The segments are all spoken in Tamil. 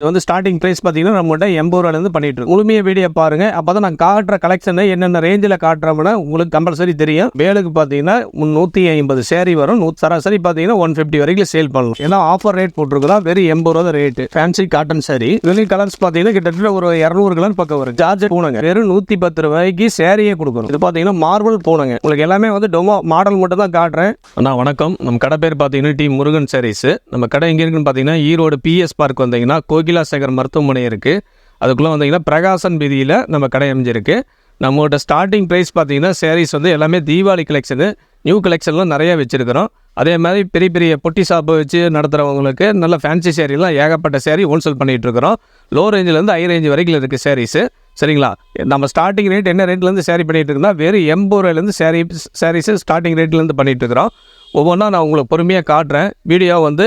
இது வந்து ஸ்டார்டிங் ப்ரைஸ் பார்த்தீங்கன்னா நம்மகிட்ட எண்பது ரூபாலேருந்து பண்ணிட்டு இருக்கோம். முழுமைய வீடியோ பாருங்க. அப்போ தான் நான் காட்டுற கலெக்ஷனை என்னென்ன ரேஞ்சில் காட்டுறோம்னா உங்களுக்கு கம்பல்சரி தெரியும். வேலுக்கு பார்த்தீங்கன்னா நூற்றி ஐம்பது சேரீ வரும். நூ சராசரி பார்த்தீங்கன்னா ஒன் ஃபிஃப்டி வரைக்கும் சேல் பண்ணலாம். ஏன்னா ஆஃபர் ரேட் போட்டிருக்கலாம் வெறும் எண்பது ரூபா ரேட்டு ஃபேன்சி காட்டன் சாரி இதுலேயும் கலர்ஸ் பார்த்தீங்கன்னா கிட்டத்தட்ட ஒரு இரநூறு கலர் பக்கம் வரும். ஜார்ஜெட் பூனைங்க. வெறும் நூற்றி பத்து ரூபாய்க்கு சேரீயே கொடுக்குறோம் இது பார்த்தீங்கன்னா மார்பிள் பூனைங்க. உங்களுக்கு எல்லாமே வந்து டொமோ மாடல் மட்டும் தான் காட்டுறேன். அண்ணா வணக்கம். நம்ம கடை பேர் பார்த்தீங்கன்னா டி முருகன் சாரீஸ் நம்ம கடை எங்கே இருக்குன்னு பார்த்தீங்கன்னா ஈரோடு பிஎஸ் பார்க் வந்தீங்கன்னா கோகிலா சேகர் மருத்துவமனை இருக்குது அதுக்குள்ளே வந்தீங்கன்னா பிரகாசன் வீதியில் நம்ம கடை அமைஞ்சிருக்கு. நம்மகிட்ட ஸ்டார்டிங் ப்ரைஸ் பார்த்தீங்கன்னா சேரீஸ் வந்து எல்லாமே தீபாவளி கலெக்ஷனு நியூ கலெக்ஷன்லாம் நிறையா வச்சுருக்கிறோம். அதே மாதிரி பெரிய பெரிய பொட்டி ஷாப்பு வச்சு நடத்துகிறவங்களுக்கு நல்ல ஃபேன்சி சேரீலாம் ஏகப்பட்ட சேரீ ஹோல்சேல் பண்ணிகிட்டு இருக்கிறோம். லோ ரேஞ்சிலேருந்து ஹை ரேஞ்ச் வரைக்கும் இருக்குது சேரீஸு சரிங்களா? நம்ம ஸ்டார்டிங் ரேட் என்ன ரேட்லேருந்து சேரீ பண்ணிகிட்டு இருக்கோம்னா வெறும் எண்பது ரூபாயிலேருந்து சேரீ சாரீஸு ஸ்டார்டிங் ரேட்லேருந்து பண்ணிகிட்டு இருக்கிறோம். ஒவ்வொன்றா நான் உங்களுக்கு பொறுமையாக காட்டுறேன். வீடியோ வந்து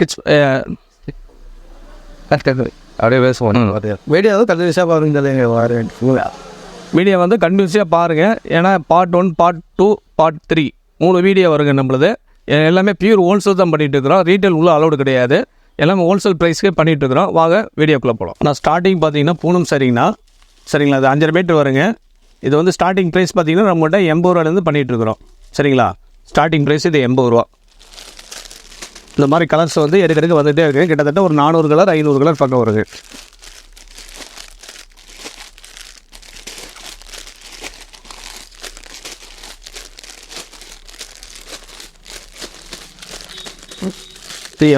கிட்ஸ் அப்படியே பேசுவோம் வீடியோ கண்டினியூஸாக பாருங்க வீடியோ வந்து கண்டினியூஸாக பாருங்கள் ஏன்னா part one part two part three மூணு வீடியோ வருங்க நம்மளது. எல்லாமே பியூர் ஹோல்சேல் தான் பண்ணிகிட்டு இருக்கிறோம். ரீட்டைல் உள்ள அலௌடு கிடையாது. எல்லாமே ஹோல்சேல் ப்ரைஸ்க்கே பண்ணிகிட்டு இருக்கிறோம். வாங்க வீடியோக்குள்ளே போகலாம் நான் ஸ்டார்டிங் பார்த்தீங்கன்னா பூனம் சரிங்கண்ணா சரிங்களா? அது அஞ்சரை மீட்டர் வருங்க. இது வந்து ஸ்டார்டிங் ப்ரைஸ் பார்த்தீங்கன்னா நம்மகிட்ட எண்பது ரூபாலேருந்து பண்ணிகிட்டு இருக்கிறோம். சரிங்களா? ஸ்டார்டிங் ப்ரைஸ் இது எண்பது ரூபா. இந்த மாதிரி கலர்ஸ் வந்து எடுக்கிறதுக்கு வந்துகிட்டே இருக்குது கிட்டத்தட்ட ஒரு நானூறு கலர் ஐநூறு கலர் பக்கம் வருது.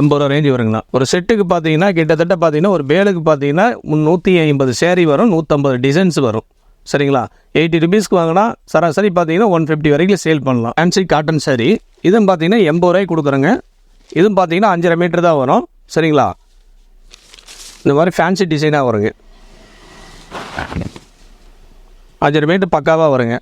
எண்பது ரூபா ரேஞ்சு வருங்களா? ஒரு செட்டுக்கு பார்த்தீங்கன்னா கிட்டத்தட்ட பார்த்தீங்கன்னா ஒரு பேலுக்கு பார்த்தீங்கன்னா நூற்றி ஐம்பது சேரீ வரும் நூற்றம்பது டிசைன்ஸ் வரும். சரிங்களா? எயிட்டி ருபீஸ்க்கு வாங்கினா சராசரி பார்த்தீங்கன்னா ஒன் ஃபிஃப்டி வரைக்கும் சேல் பண்ணலாம். ஃபேன்சி காட்டன் சாரீ இதுவும் பார்த்தீங்கன்னா எண்பது ரூபாய்க்கு கொடுக்குறேங்க. இதுவும் பார்த்தீங்கன்னா அஞ்சரை மீட்டர் தான் வரும். சரிங்களா? இந்த மாதிரி ஃபேன்சி டிசைனாக வருங்க. அஞ்சரை மீட்டர் பக்காவாக வருங்க.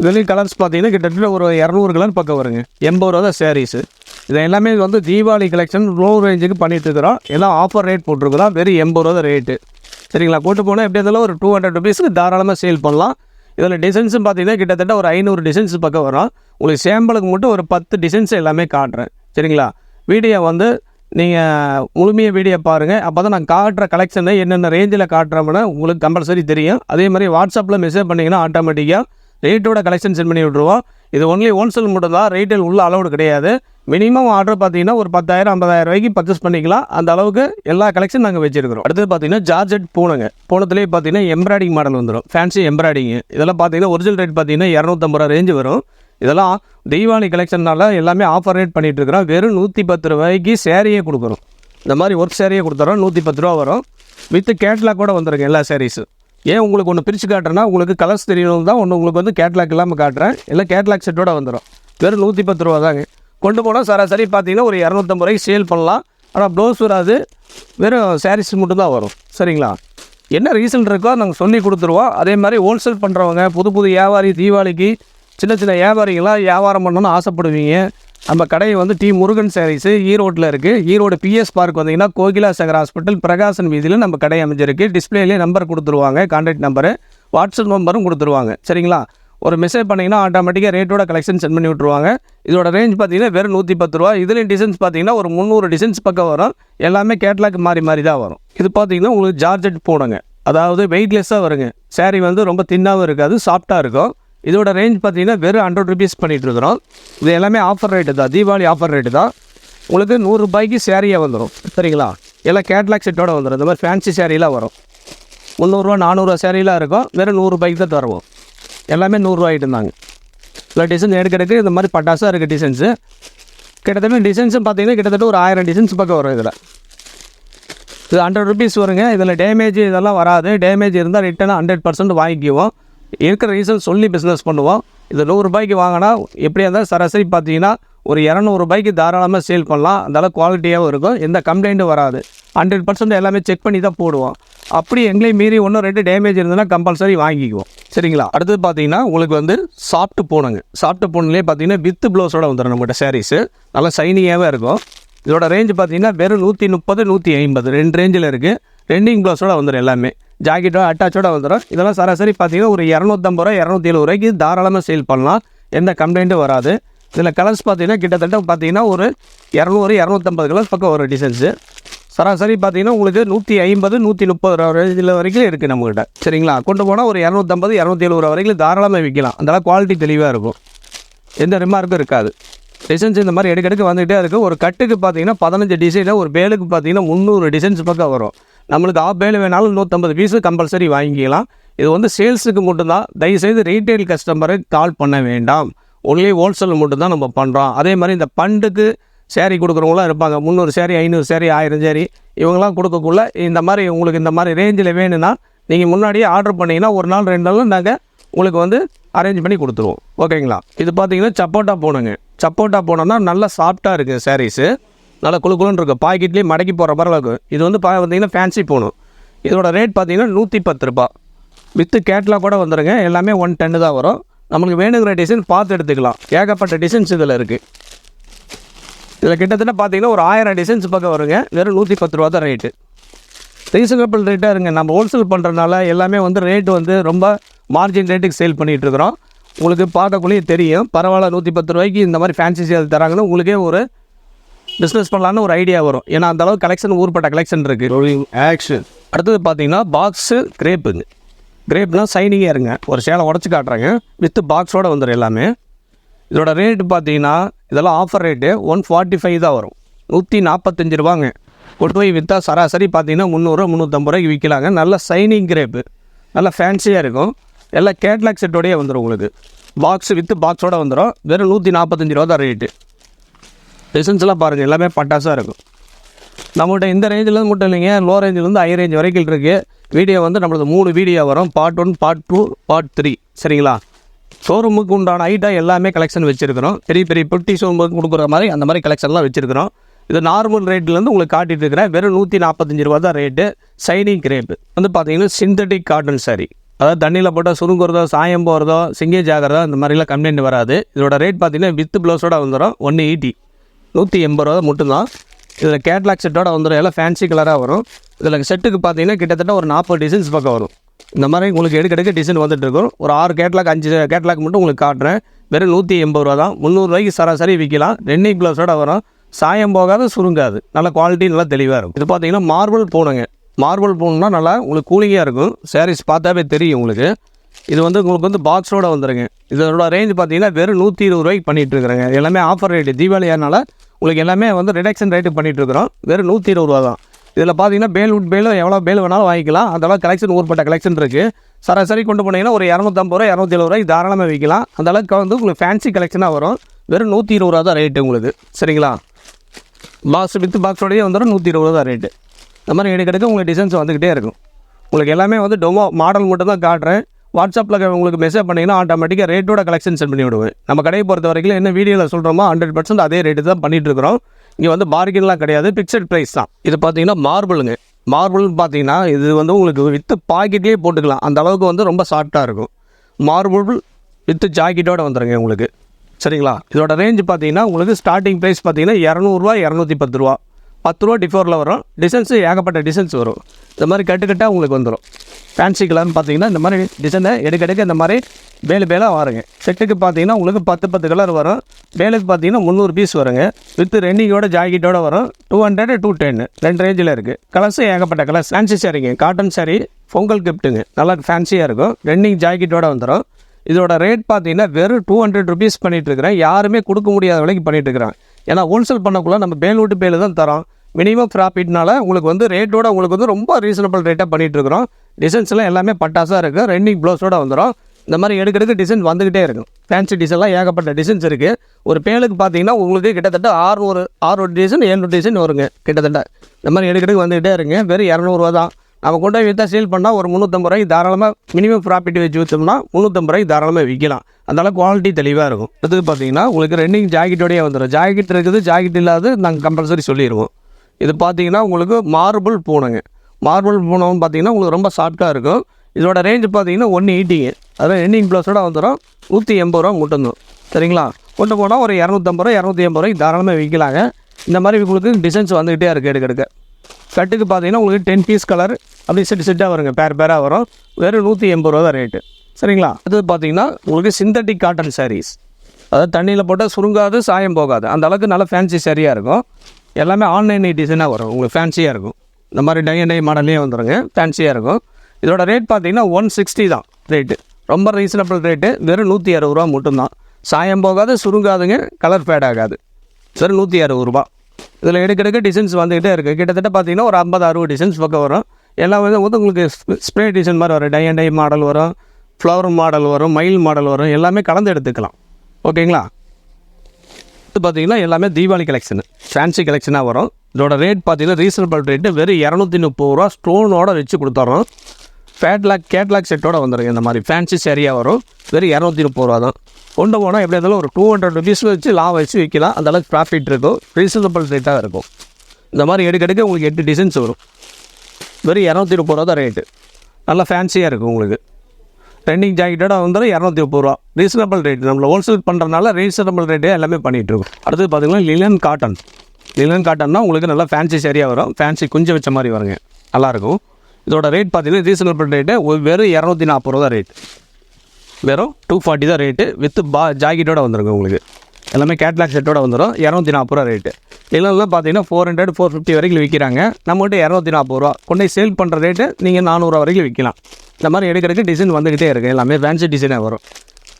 இதுலேயும் கலர்ஸ் பார்த்தீங்கன்னா கிட்டத்தட்ட ஒரு இரநூறு கலர் பக்கம் வருங்க. எண்பது ரூபா தான் சாரீஸு இது எல்லாமே வந்து தீபாவளி கலெக்ஷன் லோ ரேஞ்சுக்கு பண்ணிட்டு இருக்கிறோம். எல்லாம் ஆஃபர் ரேட் போட்டிருக்குறோம். வெறும் எண்பது ரூபா தான் ரேட்டு சரிங்களா? கூட்டு போனால் எப்படி இருந்தாலும் ஒரு டூ ஹண்ட்ரட் ருபீஸ்க்கு தாராளமாக சேல் பண்ணலாம். இதில் டிசைன்ஸும் பார்த்தீங்கன்னா கிட்டத்தட்ட ஒரு ஐநூறு டிசைன்ஸ் பக்கம் வரும். உங்களுக்கு சேம்பிளுக்கு மட்டும் ஒரு பத்து டிசைன்ஸ் எல்லாமே காட்டுறேன். சரிங்களா? வீடியோ வந்து நீங்கள் முழுமையாக வீடியோ பாருங்கள் அப்போ தான் நான் காட்டுற கலெக்ஷனை என்னென்ன ரேஞ்சில் காட்டுறோம்னு உங்களுக்கு கம்பல்சரி தெரியும். அதே மாதிரி வாட்ஸ்அப்பில் மெசேஜ் பண்ணிங்கன்னா ஆட்டோமேட்டிக்காக ரேட்டோட கலெக்ஷன் சென்ட் பண்ணி விட்ருவோம் இது ஒன்லி ஹோல்சேல் மட்டும் தான். ரீட்டைல் உள்ள அளவு கிடையாது. மினிமம் ஆர்டர் பார்த்தீங்கன்னா ஒரு பத்தாயிரம் ஐம்பதாயிரம் ரூபாய்க்கு பர்ச்சேஸ் பண்ணிக்கலாம். அந்த அளவுக்கு எல்லா கலெக்ஷன் நாங்கள் வச்சிருக்கிறோம். அடுத்தது பார்த்தீங்கன்னா ஜார்ஜெட் பூனைங்க. பூனத்துலேயே பார்த்தீங்கன்னா எம்ப்ராய்டிங் மாடல் வந்துடும் ஃபேன்சி எம்ப்ராய்டிங் இதெல்லாம் பார்த்தீங்கன்னா ஒரிஜினல் ரேட் பார்த்தீங்கன்னா இரநூத்தம்பது ரூபா ரேஞ்சு வரும். இதெல்லாம் தீபாவளி கலெக்ஷன்னால எல்லாமே ஆஃபர் ரேட் பண்ணிட்டு இருக்கிறோம் வெறும் நூற்றி பத்து ரூபாய்க்கு சேரீயே கொடுக்குறோம். இந்த மாதிரி ஒர்க் சேரீயே கொடுத்துறோம். நூற்றி பத்து ரூபா வரும். வித்து கேட்லாக் கூட வந்துருங்க எல்லா சேரீஸும் ஏன் உங்களுக்கு ஒன்று பிரித்து காட்டுறேன்னா உங்களுக்கு கலர்ஸ் தெரியணும் தான். ஒன்று உங்களுக்கு வந்து கேட்லாக் இல்லாமல் காட்டுறேன். இல்லை கேட்லாக் செட்டோட வந்துடும் வெறும் நூற்றி பத்து ரூபா தாங்க. கொண்டு போனால் சராசரி பார்த்தீங்கன்னா ஒரு இரநூத்தம்பது ரூபாய்க்கு சேல் பண்ணலாம். ஆனால் ப்ளவுஸ் வராது. வெறும் சாரீஸ் மட்டும்தான் வரும். சரிங்களா? என்ன ரீசன் இருக்கோ நாங்கள் சொல்லி கொடுத்துருவோம். அதே மாதிரி ஹோல்சேல் பண்ணுறவங்க புது புது வியாபாரி தீபாவளிக்கு சின்ன சின்ன வியாபாரிகளாக வியாபாரம் பண்ணணும்னு ஆசைப்படுவீங்க. நம்ம கடை வந்து டி முருகன் சாரீஸு ஈரோட்டில் இருக்குது ஈரோடு பிஎஸ் பார்க் வந்தீங்கன்னா கோகிலா சகர் ஹாஸ்பிட்டல் பிரகாசன் வீதியில் நம்ம கடை அமைஞ்சிருக்கு. டிஸ்பிளேலேயே நம்பர் கொடுத்துருவாங்க கான்டாக்ட் நம்பரு வாட்ஸ்அப் நம்பரும் கொடுத்துருவாங்க. சரிங்களா? ஒரு மெசேஜ் பண்ணிங்கன்னா ஆட்டோமேட்டிக்காக ரேட்டோட கலெக்ஷன் சென்ட் பண்ணி விட்ருவாங்க இதோட ரேஞ்ச் பார்த்தீங்கன்னா வெறும் நூற்றி பத்து ரூபா. இதுலேயும் டிசைன்ஸ் பார்த்தீங்கன்னா ஒரு முந்நூறு டிசைன்ஸ் பக்கம் வரும். எல்லாமே கேட்லாக் மாறி மாறி தான் வரும். இது பார்த்தீங்கன்னா உங்களுக்கு ஜார்ஜெட் போடுங்க. அதாவது வெயிட்லெஸ்ஸாக வருங்க. சேரீ வந்து ரொம்ப தின்னாகவும் இருக்காது சாஃப்ட்டாக இருக்கும். இதோட ரேஞ்ச் பார்த்தீங்கன்னா வெறும் ஹண்ட்ரட் ருபீஸ் பண்ணிட்டு இருக்கிறோம் இது எல்லாமே ஆஃபர் ரேட்டு தான். தீபாவளி ஆஃபர் ரேட்டு தான். உங்களுக்கு நூறுரூபாய்க்கு சேரீயாக வந்துடும் சரிங்களா? எல்லாம் கேட்லாக் செட்டோடு வந்துடும் இந்த மாதிரி ஃபேன்சி சேரீலாம் வரும். முந்நூறுரூவா நானூறுரூவா சேரீலாம் இருக்கும். வெறும் நூறுரூபாய்க்கு தான் தருவோம். எல்லாமே நூறுரூவா இருந்தாங்க தாங்க. இல்லை டிசைன் எடுக்கிறதுக்கு இந்த மாதிரி பட்டாசாக இருக்குது டிசைன்ஸு கிட்டத்தட்ட டிசைன்ஸும் பார்த்தீங்கன்னா கிட்டத்தட்ட ஒரு ஆயிரம் டிசைன்ஸ் பக்கம் வரும் இதில். இது ஹண்ட்ரட் ருபீஸ் வருங்க. இதில் டேமேஜ் இதெல்லாம் வராது. டேமேஜ் இருந்தால் ரிட்டனாக ஹண்ட்ரட் பர்சன்ட் வாங்கிக்குவோம். இருக்கிற ரீசன் சொல்லி பிஸ்னஸ் பண்ணுவோம். இது நூறுரூபாய்க்கு வாங்கினா எப்படியா இருந்தாலும் சராசரி பார்த்தீங்கன்னா ஒரு இரநூறுபாய்க்கு தாராளமாக சேல் பண்ணலாம். அதனால் குவாலிட்டியாகவும் இருக்கும். எந்த கம்ப்ளைண்ட்டும் வராது. ஹண்ட்ரட் பர்சன்ட் எல்லாமே செக் பண்ணி தான் போடுவோம். அப்படி எங்களையும் மீறி ஒன்றும் ரெண்டு டேமேஜ் இருந்ததுன்னா கம்பல்சரி வாங்கிக்குவோம். சரிங்களா? அடுத்தது பார்த்தீங்கன்னா உங்களுக்கு வந்து சாஃப்ட் பூனுங்க. சாஃப்ட் பூன்லேயே பார்த்தீங்கன்னா வித் ப்ளவுஸோட வந்துடும் நம்மகிட்ட சாரீஸு நல்லா சைனிங்காகவே இருக்கும். இதோட ரேஞ்ச் பார்த்தீங்கன்னா வெறும் நூற்றி முப்பது நூற்றி ஐம்பது. ரெண்டு ரேஞ்சில் இருக்குது ரெண்டிங் ப்ளவுஸோட வந்துடும் எல்லாமே. ஜாக்கெட்டோ அட்டாச்சோட வந்துடும் இதெல்லாம் சராசரி பார்த்தீங்கன்னா ஒரு இரநூத்தம்பது ரூபா இரநூத்தி எழுபது ரூபாய்க்கு தாராளமாக சேல் பண்ணலாம். எந்த கம்ப்ளைண்ட்டும் வராது. இதில் கலர்ஸ் பார்த்தீங்கன்னா கிட்டத்தட்ட பார்த்தீங்கன்னா ஒரு இரநூறு இரநூத்தம்பது கலர்ஸ் பக்கம் ஒரு டிசைன்ஸு சராசரி பார்த்தீங்கன்னா உங்களுக்கு நூற்றி ஐம்பது நூற்றி முப்பது ரூபா ரேஞ்சில் வரைக்கும் இருக்குது நம்மகிட்ட. சரிங்களா? கொண்டு போனால் ஒரு இரநூத்தம்பது இரநூத்தி எழுபது ரூபா வரைக்கும் தாராளமாக விற்கலாம். அதெல்லாம் குவாலிட்டி தெளிவாக இருக்கும். எந்த ரிமார்க்கும் இருக்காது. டிசைன்ஸ் இந்த மாதிரி எடுக்க எடுக்க வந்துகிட்டே இருக்குது ஒரு கட்டுக்கு பார்த்தீங்கன்னா பதினஞ்சு டிசைனில் ஒரு பேலுக்கு பார்த்தீங்கன்னா முந்நூறு டிசைன்ஸ் பக்கம் வரும். நம்மளுக்கு ஆஃப் வேணாலும் நூற்றம்பது பீஸு கம்பல்சரி வாங்கிக்கலாம். இது வந்து சேல்ஸுக்கு மட்டும்தான். தயவுசெய்து ரீட்டைல் கஸ்டமரை கால் பண்ண வேண்டாம். ஒன்லி ஹோல்சேல் மட்டும்தான் நம்ம பண்ணுறோம் அதே மாதிரி இந்த பண்டுக்கு சேரீ கொடுக்குறவங்களாம் இருப்பாங்க. முந்நூறு சேரீ ஐநூறு சேரீ ஆயிரம் சேரீ இவங்கெல்லாம் கொடுக்கக்குள்ள இந்த மாதிரி உங்களுக்கு இந்த மாதிரி ரேஞ்சில் வேணும்னா நீங்கள் முன்னாடியே ஆர்டர் பண்ணிங்கன்னா ஒரு நாள் ரெண்டு நாளும் நாங்கள் உங்களுக்கு வந்து அரேஞ்ச் பண்ணி கொடுத்துருவோம். ஓகேங்களா இது பார்த்தீங்கன்னா சப்போட்டா போனுங்க சப்போட்டா போனோம்னா நல்லா சாஃப்டாக இருக்குது சாரீஸு. நல்லா குளு குளுன்னு இருக்கும். பாக்கெட்லேயே மடக்கி போகிற மாதிரி இருக்கும். இது வந்து பா பார்த்தீங்கன்னா ஃபேன்சி போகணும். இதோட ரேட் பார்த்தீங்கன்னா நூற்றி பத்து ரூபா. வித்து கேட்லாக் கூட வந்துடுங்க எல்லாமே ஒன் டென்னு தான் வரும். நம்மளுக்கு வேணுங்கிற டிசைன் பார்த்து எடுத்துக்கலாம். ஏகப்பட்ட டிசைன்ஸ் இதில் இருக்குது இதில் கிட்டத்தட்ட பார்த்தீங்கன்னா ஒரு ஆயிரம் டிசைன்ஸ் பக்கம் வருங்க. வெறும் நூற்றி பத்து ரூபா தான் ரேட்டு ரீசனபிள் ரேட்டாக இருங்க. நம்ம ஹோல்சேல் பண்ணுறதுனால எல்லாமே வந்து ரேட்டு வந்து ரொம்ப மார்ஜின் ரேட்டுக்கு சேல் பண்ணிகிட்ருக்குறோம் உங்களுக்கு பார்க்கக்குள்ளேயே தெரியும். பரவாயில்ல நூற்றி பத்து ரூபாய்க்கு இந்த மாதிரி ஃபேன்சி சேல் தராங்கன்னு. உங்களுக்கே ஒரு பிஸ்னஸ் பண்ணலான்னு ஒரு ஐடியா வரும். ஏன்னா அந்த அளவுக்கு கலெக்ஷன் ஊர்பட்ட கலெக்ஷன் இருக்குது ஆக்ஷன் அடுத்தது பார்த்தீங்கன்னா பாக்ஸு கிரேப்புங்க கிரேப்னா சைனிங்காக இருங்க. ஒரு சேலை உடச்சி காட்டுறாங்க. வித்து பாக்ஸோட வந்துடும் எல்லாமே. இதோட ரேட்டு பார்த்தீங்கன்னா இதெல்லாம் offer rate one forty five தான் வரும். நூற்றி நாற்பத்தஞ்சு ரூபாங்க. கொண்டு போய் விற்றா சராசரி பார்த்தீங்கன்னா முந்நூறு முந்நூற்றம்பது ரூபாய்க்கு விற்கலாங்க நல்ல சைனிங் கிரேப்பு நல்ல ஃபேன்சியாக இருக்கும். எல்லாம் கேட்லாக் செட்டோடயே வந்துடும் உங்களுக்கு. பாக்ஸ் வித்து பாக்ஸோட வந்துடும் வெறும் நூற்றி நாற்பத்தஞ்சு ரூபா தான் ரேட்டு டிசைன்ஸ்லாம் பாருங்கள் எல்லாமே பட்டாசாக இருக்கும். நம்மகிட்ட இந்த ரேஞ்சில் மட்டும் இல்லைங்க லோ ரேஞ்சிலேருந்து ஹை ரேஞ்ச் வரைக்கும் இருக்குது வீடியோ வந்து நம்மளது மூணு வீடியோ வரும் part one part two part three சரிங்களா? ஷோரூமுக்கு உண்டான ஐட்டம் எல்லாமே கலெக்ஷன் வச்சுருக்கிறோம். பெரிய பெரிய பெட்டி ஷோரூமுக்கு கொடுக்குற மாதிரி அந்த மாதிரி கலெக்ஷன்லாம் வச்சுருக்கிறோம். இது நார்மல் ரேட்லேருந்து உங்களுக்கு காட்டிகிட்டு இருக்கிறேன். வெறும் நூற்றி நாற்பத்தஞ்சு ரூபா தான் ரேட்டு சைனிங் கிரேப்பு வந்து பார்த்தீங்கன்னா சிந்தட்டிக் காட்டன் சாரி அதாவது தண்ணியில் போட்டால் சுருங்குறதோ சாயம் போகிறதோ சிங்கேஜ் ஆகிறதோ இந்த மாதிரிலாம் கம்ப்ளைண்ட் வராது. இதோட ரேட் பார்த்தீங்கன்னா வித் ப்ளவுஸோட வந்துடும் ஒன்று எயிட்டி நூற்றி எண்பது ரூபா மட்டும்தான் இதில் கேட்லாக் செட்டோட வந்துடும் எல்லாம் ஃபேன்சி கலராக வரும். இதில் செட்டுக்கு பார்த்தீங்கன்னா கிட்டத்தட்ட ஒரு நாற்பது டிசைன்ஸ் பக்கம் வரும். இந்த மாதிரி உங்களுக்கு எடுக்க எடுக்க டிசைன் வந்துட்டுருக்கும் ஒரு ஆறு கேட்லாக் அஞ்சு கேட்லாக் மட்டும் உங்களுக்கு காட்டுறேன். வெறும் நூற்றி எண்பது ரூபா தான். முந்நூறுரூவாய்க்கு சராசரி விற்கலாம் ரெண்டிங் ப்ளவுஸோட வரும். சாயம் போகாது சுருங்காது. நல்ல குவாலிட்டி நல்லா தெளிவாக இருக்கும். இது பார்த்தீங்கன்னா மார்பிள் பூனைங்க. மார்பிள் பூனைனா நல்லா உங்களுக்கு கூலிங்காக இருக்கும். சாரீஸ் பார்த்தாவே தெரியும் உங்களுக்கு. இது வந்து உங்களுக்கு வந்து பாக்ஸோடு வந்துருங்க. இதோட ரேஞ்ச் பார்த்தீங்கன்னா வெறும் நூற்றி இருபது ரூபாய்க்கு பண்ணிகிட்டு இருக்கிறேங்க. எல்லாமே ஆஃபர் ரேட்டு தீபாவளியானால உங்களுக்கு எல்லாமே வந்து ரிடக்ஷன் ரேட்டு பண்ணிகிட்டு இருக்கிறோம். வெறும் நூற்றி இருபது ரூபா தான். இதில் பார்த்தீங்கன்னா பேல் உட் பேலும் எவ்வளோ பேல் வேணாலும் வாங்கிக்கலாம். அதெல்லாம் கலெக்ஷன் ஊர்பட்ட கலெக்ஷன் இருக்குது சராசரி கொண்டு போனீங்கன்னா ஒரு இரநூத்தம்பது ரூபா இரநூத்தி எழுபது ரூபாய்க்கு தாராளமாக விற்கலாம் அந்த அளவுக்கு வந்து உங்களுக்கு ஃபேன்சி கலெக்ஷனாக வரும். வெறும் நூற்றி இருபது ரூபா தான் ரேட்டு உங்களுக்கு. சரிங்களா? பாக்ஸ் வித் பாக்ஸோடய வந்துடும் நூற்றி இருபது தான் ரேட்டு இந்த மாதிரி எடுக்கிறதுக்கு உங்களுக்கு டிசைன்ஸ் வந்துக்கிட்டே இருக்கும். உங்களுக்கு எல்லாமே வந்து டொமோ மாடல் மட்டும் தான் காட்டுறேன். வாட்ஸ்அப்பில் உங்களுக்கு மெசேஜ் பண்ணிங்கன்னா ஆட்டோமேட்டிக்காக ரேட்டோட கலெக்ஷன் சென்ட் பண்ணி விடுவேன். நம்ம கடையை பொறுத்த வரைக்கும் என்ன வீடியோவில் சொல்கிறோமோ ஹண்ட்ரட் பர்சன்ட் அதே ரேட்டு தான் பண்ணிகிட்டு இருக்கிறோம். இங்கே வந்து பார்கின்லாம் கிடையாது ஃபிக்ஸட் ப்ரைஸ் தான். இது பார்த்தீங்கன்னா மார்பிளுங்க. மார்பிள்னு பார்த்தீங்கன்னா இது வந்து உங்களுக்கு வித்து பாக்கெட்லேயே போட்டுக்கலாம். அந்த அளவுக்கு வந்து ரொம்ப சாஃப்டாக இருக்கும். மார்பிள் வித்து ஜாக்கெட்டோடு வந்துடுங்க உங்களுக்கு. சரிங்களா? இதோட ரேஞ்ச் பார்த்தீங்கன்னா உங்களுக்கு ஸ்டார்டிங் ப்ரைஸ் பார்த்தீங்கன்னா இரநூறுவா இரநூத்தி பத்து ரூபா. பத்து ரூபா டிஃபோரில் வரும். டிசைன்ஸு ஏகப்பட்ட டிசைன்ஸ் வரும். இந்த மாதிரி கட்டுக்கட்டாக உங்களுக்கு வந்துடும் ஃபேன்சி கலர்னு பார்த்தீங்கன்னா இந்த மாதிரி டிசைனை எடுக்க எடுக்க இந்த மாதிரி வேலு வேலை வருங்க. செட்டுக்கு பார்த்தீங்கன்னா உங்களுக்கு பத்து பத்து கலர் வரும். வேலுக்கு பார்த்தீங்கன்னா முந்நூறு பீஸ் வருங்க. வித் ரெண்டிங்கோட ஜாக்கெட்டோட வரும். டூ ஹண்ட்ரட் டூ டென் ரெண்டு ரேஞ்சில் இருக்குது கலர்ஸும் ஏகப்பட்ட கலர்ஸ் ஃபேன்சி சாரிங்க காட்டன் சாரி பொங்கல் கிஃப்ட்டுங்க நல்லா ஃபேன்சியாக இருக்கும். ரெண்டிங் ஜாக்கெட்டோட வந்துடும் இதோட ரேட் பார்த்தீங்கன்னா வெறும் டூ ஹண்ட்ரட் ருபீஸ் பண்ணிகிட்டு இருக்கிறேன். யாருமே கொடுக்க முடியாத விலைக்கு பண்ணிட்டு ஏன்னா ஹோல்சேல் பண்ணக்குள்ள நம்ம பேல் விட்டு பேலு தான் தரோம். மினிமம் ப்ராஃபிட்னால உங்களுக்கு வந்து ரேட்டோட உங்களுக்கு வந்து ரொம்ப ரீசனபிள் ரேட்டாக பண்ணிகிட்ருக்குறோம் இருக்கிறோம். டிசைன்ஸ்லாம் எல்லாமே பட்டாசாக இருக்குது ரெண்டிங் ப்ளவுஸோட வந்துடும் இந்த மாதிரி எடுக்க டிசைன் வந்துக்கிட்டே இருக்கும். ஃபேன்சி டிசைன்லாம் ஏகப்பட்ட டிசைன்ஸ் இருக்குது ஒரு பேலுக்கு பார்த்தீங்கன்னா உங்களுக்கு கிட்டத்தட்ட ஆறுநூறு ஆறுநூறு டிசைன் ஏழ்நூறு டிசைன் வருங்க. கிட்டத்தட்ட இந்த மாதிரி எடுக்க வந்துக்கிட்டே இருங்க வெறும் இரநூறுவா தான். நம்ம கொண்டு போய் விற்றா சேல் பண்ணால் ஒரு முந்நூற்றம்பது ரூபாய்க்கு தாராளமாக மினிமம் ப்ராஃபிட் வச்சு விற்றோம்னா முந்நூற்றம்பது ரூபாய்க்கு தாராளமாக விற்கலாம் அதனால் குவாலிட்டி தெளிவாக இருக்கும். அடுத்தது பார்த்தீங்கன்னா உங்களுக்கு ரெண்டிங் ஜாக்கெட்டோடய வந்துடும் ஜாக்கெட் இருக்குது ஜாக்கெட் இல்லாத நாங்கள் கம்பல்சரி சொல்லிடுவோம் இது பார்த்தீங்கன்னா உங்களுக்கு மார்பிள் பூனைங்க. மார்பிள் பூனைன்னு பார்த்தீங்கன்னா உங்களுக்கு ரொம்ப சாஃப்ட்டாக இருக்கும். இதோட ரேஞ்ச் பார்த்தீங்கன்னா ஒன்று எயிட்டிங்க அதாவது எண்டிங் ப்ளஸோட வந்துடும் நூற்றி எண்பது ரூபா மட்டும்தான் சரிங்களா? கொண்டு போனால் ஒரு இரநூத்தம்பது ரூபா இரநூத்தி எண்பது ரூபாய்க்கு தாராளமாக விற்கலாங்க இந்த மாதிரி உங்களுக்கு டிசைன்ஸ் வந்துக்கிட்டே இருக்குது எடுக்க எடுக்க. கட்டுக்கு பார்த்தீங்கன்னா உங்களுக்கு டென் பீஸ் கலர் அப்படி செட்டு செட்டாக வருங்க. பேர் பேராக வரும். வெறும் நூற்றி எண்பது ரூபா தான் ரேட்டு சரிங்களா? அது பார்த்தீங்கன்னா உங்களுக்கு சிந்தட்டிக் காட்டன் சாரீஸ் அதாவது தண்ணியில் போட்டால் சுருங்காது சாயம் போகாது. அந்த அளவுக்கு நல்ல ஃபேன்சி சரியாக இருக்கும். எல்லாமே ஆன்லைன் டிசைனாக வரும். உங்களுக்கு ஃபேன்சியாக இருக்கும். இந்த மாதிரி டை அண்ட் டை மாடல்லே வந்துடுங்க ஃபேன்சியாக இருக்கும். இதோட ரேட் பார்த்தீங்கன்னா ஒன் சிக்ஸ்டி தான் ரேட்டு ரொம்ப ரீசனபிள் ரேட்டு வெறும் நூற்றி அறுபது ரூபா மட்டும்தான். சாயம் போகாது சுருங்காதுங்க. கலர் ஃபேட் ஆகாது. வெறும் நூற்றி அறுபது ரூபா இதில் எடுக்க எடுக்க டிசைன்ஸ் வந்துக்கிட்டே இருக்குது கிட்டத்தட்ட பார்த்தீங்கன்னா ஒரு ஐம்பது அறுபது டிசைன்ஸ் பக்கம் வரும். எல்லாம் வந்து வந்து உங்களுக்கு ஸ்ப்ரே டிசைன் மாதிரி வரும். டை அண்ட் டை மாடல் வரும். ஃப்ளவர் மாடல் வரும். மயில் மாடல் வரும். எல்லாமே கலந்து எடுத்துக்கலாம். ஓகேங்களா? இது பார்த்தீங்கன்னா எல்லாமே தீபாவளி கலெக்ஷன் ஃபேன்சி கலெக்ஷனாக வரும். இதோட ரேட் பார்த்தீங்கன்னா ரீசனபிள் ரேட்டு வெறும் இரநூத்தி முப்பது ரூபா ஸ்டோனோட வச்சு கொடுத்துட்றோம் ஃபேட்லாக் கேட்லாக் செட்டோட வந்துருங்க இந்த மாதிரி. ஃபேன்சி சரியாக வரும். வெறும் இரநூத்தி முப்பது ரூபா தான். கொண்டு போனால் எப்படி இருந்தாலும் ஒரு டூ ஹண்ட்ரட் ருபீஸ் வச்சு லாபம் வச்சு விற்கலாம் அந்தளவுக்கு ப்ராஃபிட் இருக்கும். ரீசனபிள் ரேட்டாக இருக்கும். இந்த மாதிரி எடுக்க எடுக்க உங்களுக்கு எட்டு டிசைன்ஸ் வரும். வெறும் இரநூத்தி முப்பது ரூபா தான் ரேட்டு நல்லா ஃபேன்சியாக இருக்கும் உங்களுக்கு. ட்ரெண்டிங் ஜாக்கெட்டோட வந்து இரநூத்தி முப்பது ரூபா. ரீசனபிள் ரேட் நம்மளை ஹோல்சேல் பண்ணுறதுனால ரீசனபிள் ரேட்டே எல்லாமே பண்ணிகிட்ருக்கோம் அடுத்து பார்த்திங்கன்னா பார்த்தீங்கன்னா லிலன் காட்டன் லிலன் காட்டன்னா உங்களுக்கு நல்லா ஃபேன்சி சரியாக வரும். ஃபேன்சி குஞ்சு வச்ச மாதிரி வருங்க. நல்லாயிருக்கும் இதோட ரேட் பார்த்தீங்கன்னா ரீசனபிள் ரேட்டு வெறும் இரநூத்தி நாற்பது ரூபா தான் ரேட் வெறும் டூ ஃபார்ட்டி தான் ரேட்டு வித் பா ஜாக்கெட்டோட வந்துருங்க உங்களுக்கு. எல்லாமே கேட்லாக் செட்டோட வந்துடும் இரநூத்தி நாற்பது ரூபா ரேட்டு இல்லைன்னா பார்த்தீங்கன்னா ஃபோர் ஹண்ட்ரட் ஃபோர் ஃபிஃப்டி வரைக்கும் விற்கிறாங்க நம்மகிட்ட இரநூத்தி நாற்பது ரூபா. கொண்டு போய் சேல் பண்ணுற ரேட்டு நீங்கள் நானூறுரூவா வரைக்கும் விற்கலாம் இந்த மாதிரி எடுக்கிறதுக்கு டிசைன் வந்துக்கிட்டே இருக்குது எல்லாமே ஃபேன்சி டிசைனாக வரும்.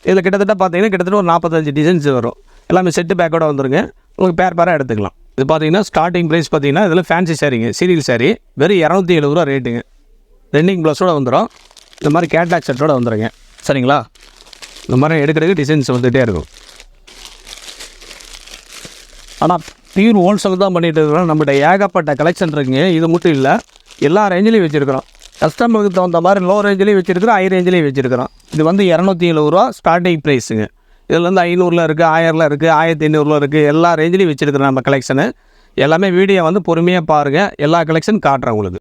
இதில் கிட்டத்தட்ட பார்த்தீங்கன்னா கிட்டத்தட்ட ஒரு நாற்பத்தஞ்சு டிசைன்ஸ் வரும். எல்லாமே செட்டு பேக்கோட வந்துருங்க. உங்களுக்கு பேர் பேராக எடுத்துக்கலாம். இது பார்த்தீங்கன்னா ஸ்டார்டிங் ப்ரைஸ் பார்த்தீங்கன்னா இதில் ஃபேன்சி சாரீங்க சீரியல் சாரீ வெறும் இரநூத்தி எழுபது ரூபா ரேட்டுங்க ரெண்டிங் ப்ளஸோடு வந்துடும் இந்த மாதிரி கேட்லாக் செட்டோடு வந்துடுங்க சரிங்களா? இந்த மாதிரி எடுக்கிறதுக்கு டிசைன்ஸ் வந்துகிட்டே இருக்கும். ஆனால் பியூர் ஹோல்சேல் தான் பண்ணிட்டு இருக்கிறோம். நம்மகிட்ட ஏகப்பட்ட கலெக்ஷன் இருக்குங்க. இது மட்டும் இல்லை எல்லா ரேஞ்சிலையும் வச்சுருக்கிறோம். கஸ்டமருக்கு தகுந்த மாதிரி லோ ரேஞ்சிலையும் வச்சுருக்கிறோம் ஹை ரேஞ்சிலையும் வச்சுருக்கிறோம். இது வந்து இரநூத்தி எழுபது ரூபா ஸ்டார்டிங் ப்ரைஸுங்க இதில் வந்து ஐநூறுல இருக்குது ஆயிரம்லாம் இருக்குது ஆயிரத்தி ஐநூறுல இருக்குது எல்லா ரேஞ்சிலையும் வச்சுருக்குறோம் நம்ம கலெக்ஷனு எல்லாமே வீடியோ வந்து பொறுமையாக பாருங்கள் எல்லா கலெக்ஷன் காட்டுறேன் உங்களுக்கு.